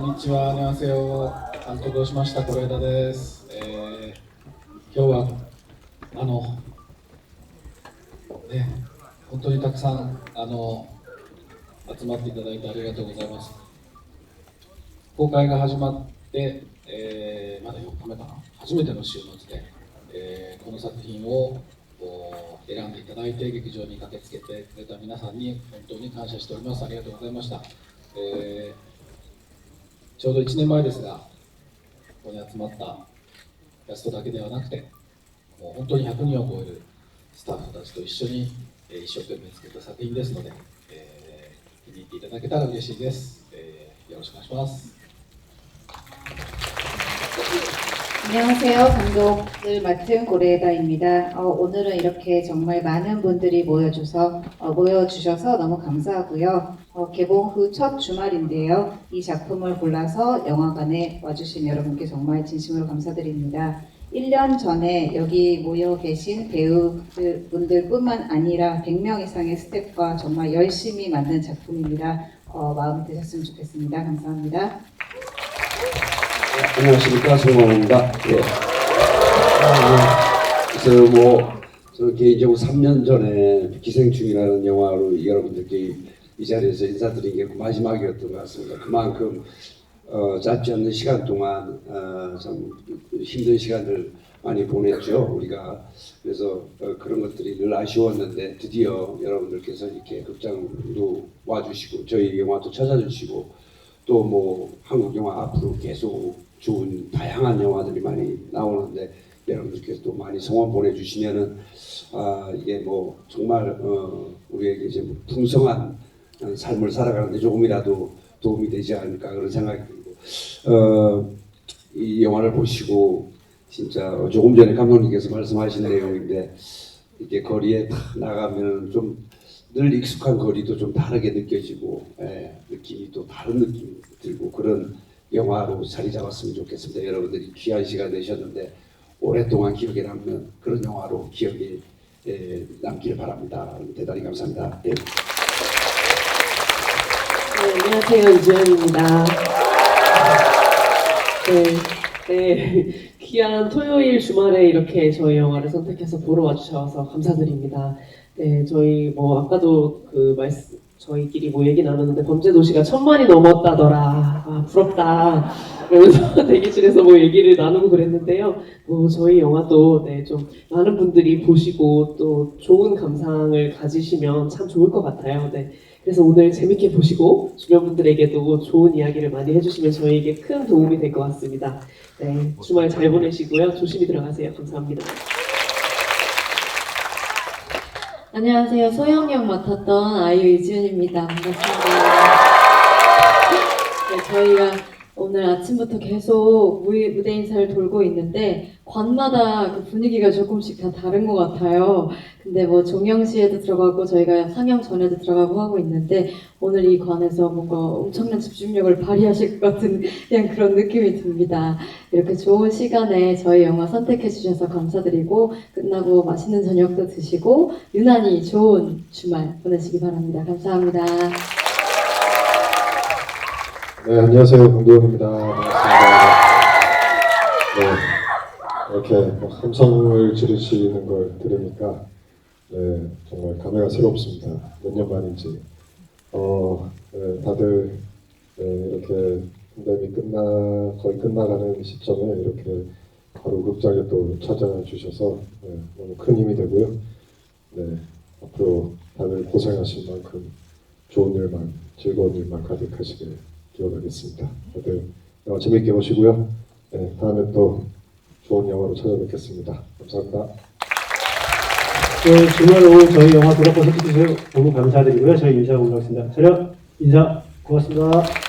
こんにちは、ニャンセヨ督をしました小枝です、えー、今日はあのね本当にたくさんあの集まっていただいてありがとうございます。公開が始まって、えー、まだ4日目かな。初めての週末で、えー、この作品を選んでいただいて劇場に駆けつけてくれた皆さんに本当に感謝しております。ありがとうございました、えーちょうど1年前ですが、ここに集まったキャストだけではなくて、もう本当に100人を超えるスタッフたちと一緒に、えー一生懸命作った作品ですので、えー気に入っていただけたら嬉しいです。えーよろしくお願いします。 안녕하세요. 감독을 맡은 고레다입니다. 어, 오늘은 이렇게 정말 많은 분들이 모여줘서 어, 모여주셔서 너무 감사하고요. 어, 개봉 후 첫 주말인데요. 이 작품을 골라서 영화관에 와주신 여러분께 정말 진심으로 감사드립니다. 1년 전에 여기 모여 계신 배우분들뿐만 아니라 100명 이상의 스태프와 정말 열심히 만든 작품입니다. 어, 마음에 드셨으면 좋겠습니다. 감사합니다. 안녕하십니까 송광호입니다. 예. 아, 그래서 뭐 저 개인적으로 3년 전에 기생충이라는 영화로 여러분들께 이, 이 자리에서 인사드린 게 마지막이었던 것 같습니다. 그만큼 어, 짧지 않는 시간 동안 어, 참 힘든 시간을 많이 보냈죠 우리가 그래서 어, 그런 것들이 늘 아쉬웠는데 드디어 여러분들께서 이렇게 극장도 와주시고 저희 영화도 찾아주시고 또 뭐 한국 영화 앞으로 계속 좋은 다양한 영화들이 많이 나오는데 여러분들께서 또 많이 성원 보내주시면은 아 이게 뭐 정말 어 우리에게 이제 뭐 풍성한 어, 삶을 살아가는데 조금이라도 도움이 되지 않을까 그런 생각이 들고 어 이 영화를 보시고 진짜 조금 전에 감독님께서 말씀하신 내용인데 이렇게 거리에 탁 나가면 좀 늘 익숙한 거리도 좀 다르게 느껴지고 예, 느낌이 또 다른 느낌이 들고 그런 영화로 자리 잡았으면 좋겠습니다. 여러분들이 귀한 시간 내셨는데 오랫동안 기억에 남는 그런 영화로 기억에 예, 남길 바랍니다. 대단히 감사합니다. 예. 네, 안녕하세요. 이주연입니다. 네, 네. 귀한 토요일 주말에 이렇게 저희 영화를 선택해서 보러 와주셔서 감사드립니다. 네, 저희 뭐 아까도 그 말씀, 저희끼리 뭐 얘기 나눴는데 범죄 도시가 천만이 넘었다더라. 아, 부럽다. 그러면서 대기실에서 뭐 얘기를 나누고 그랬는데요. 뭐 저희 영화도 네, 좀 많은 분들이 보시고 또 좋은 감상을 가지시면 참 좋을 것 같아요. 네. 그래서 오늘 재밌게 보시고 주변 분들에게도 좋은 이야기를 많이 해주시면 저희에게 큰 도움이 될 것 같습니다. 네, 주말 잘 보내시고요. 조심히 들어가세요. 감사합니다. 안녕하세요. 소영역 맡았던 아이유 이지은입니다. 반갑습니다. 네, 저희가 오늘 아침부터 계속 무대, 무대 인사를 돌고 있는데 관마다 그 분위기가 조금씩 다 다른 것 같아요. 근데 뭐 종영시에도 들어가고 저희가 상영 전에도 들어가고 하고 있는데 오늘 이 관에서 뭔가 엄청난 집중력을 발휘하실 것 같은 그냥 그런 느낌이 듭니다. 이렇게 좋은 시간에 저희 영화 선택해 주셔서 감사드리고 끝나고 맛있는 저녁도 드시고 유난히 좋은 주말 보내시기 바랍니다. 감사합니다. 네, 안녕하세요. 강도원입니다. 반갑습니다. 네, 이렇게 뭐 함성을 지르시는 걸 들으니까 네, 정말 감회가 새롭습니다. 몇 년 만인지. 어, 네, 다들 네, 이렇게 pandem이 끝나 거의 끝나가는 시점에 이렇게 바로 극장에 또 찾아주셔서 네, 너무 큰 힘이 되고요. 네, 앞으로 다들 고생하신 만큼 좋은 일만 즐거운 일만 가득하시길 기원하겠습니다. 다들 영화 재밌게 보시고요. 네, 다음에 또 좋은 영화로 찾아뵙겠습니다. 감사합니다. 네, 주말 오후 저희 영화 돌아보 선택해주셔서 너무 감사드리고요. 저희 인사 올라가겠습니다. 촬영 인사 고맙습니다.